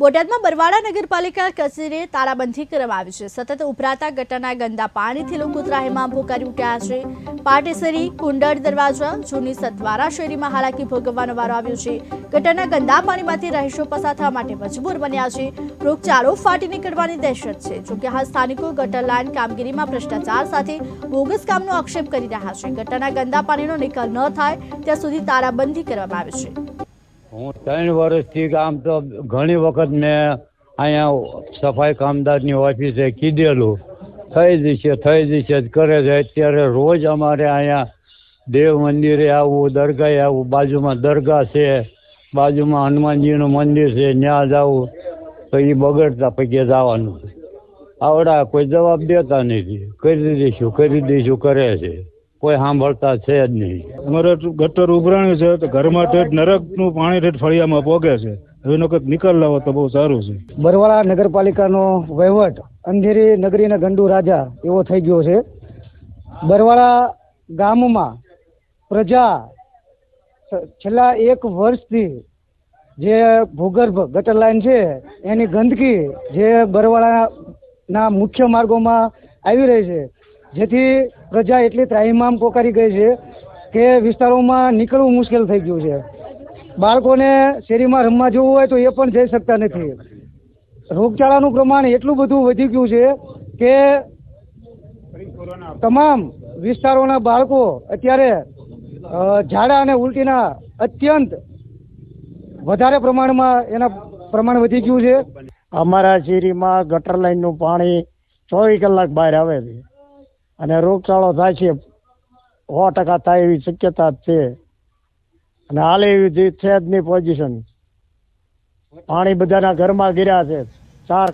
બોટાદમાં બરવાડા નગરપાલિકા કચેરીએ તાળાબંધી કરવામાં આવી છે. સતત ઉભરાતા ગટરના ગંદા પાણીથી લોકો ત્રાહિમામ ભોકારી ઉઠ્યા છે. પાટેસરી, કુંડળ દરવાજા, જૂની સતવારા શેરીમાં હાલાકી ભોગવવાનો વારો આવ્યો છે. ગટરના ગંદા પાણીમાંથી રહીશો પસાર થવા માટે મજબૂર બન્યા છે. રોગચાળો ફાટી નીકળવાની દહેશત છે. જોકે હાલ સ્થાનિકો ગટર લાઇન કામગીરીમાં ભ્રષ્ટાચાર સાથે બોગસ કામનો આક્ષેપ કરી રહ્યા છે. ગટરના ગંદા પાણીનો નિકાલ ન થાય, ત્યાં સુધી તાળાબંધી કરવામાં આવી છે. હું ત્રણ વર્ષથી આમ તો ઘણી વખત મેં અહીંયા સફાઈ કામદારની ઓફિસે કીધેલું. થઈ જશે થઈ જશે, જ કરે છે. અત્યારે રોજ અમારે અહીંયા દેવ મંદિરે આવવું દરગાહે આવવું બાજુમાં દરગાહ છે, બાજુમાં હનુમાનજીનું મંદિર છે ત્યાં જવું. તો એ બગડતા પૈકી જવાનું આવડા કોઈ જવાબ દેતા નથી. કરી દઈશું કરી દઈશું કરે છે. કોઈ સાંભળતા છે જ નહીં. અમારે ગટર ઉભરાણ્યું છે તો ઘરમાં ઠેઠ નરકનું પાણી ઠેઠ ફળિયામાં પોગે છે. હવે એનો કંઈક નિકાલ લાવો તો બહુ સારું છે. બરવાળા નગરપાલિકાનો વહીવટ અંધેરી નગરીના ગંડુ રાજા એવો થઈ ગયો છે. બરવાળા ગામમાં પ્રજા છેલ્લા એક વર્ષથી જે ભૂગર્ભ ગટર લાઈન છે એની ગંદકી જે બરવાળાના મુખ્ય માર્ગોમાં આવી રહી છે. જેથી પ્રજા એટલી ત્રાહિમામ પોકારી ગઈ છે કે વિસ્તારોમાં નીકળવું મુશ્કેલ થઈ ગયું છે. બાળકોને શેરીમાં રમવા જવું હોય તો એ પણ જઈ શકતા નથી. રોગચાળાનું પ્રમાણ એટલું બધું વધી ગયું છે કે તમામ વિસ્તારોના બાળકો અત્યારે ઝાડા અને ઉલટીના અત્યંત વધારે પ્રમાણમાં એના પ્રમાણ વધી ગયું છે. અમારા શેરીમાં ગટર લાઈનનું પાણી ચોવીસ કલાક બહાર આવે છે. અને રોગચાળો થાય છે, સો ટકા થાય એવી શક્યતા છે. અને હાલ એવી છે જ નહીં પોઝિશન પાણી બધાના ઘરમાં ગીર્યા છે. ચાર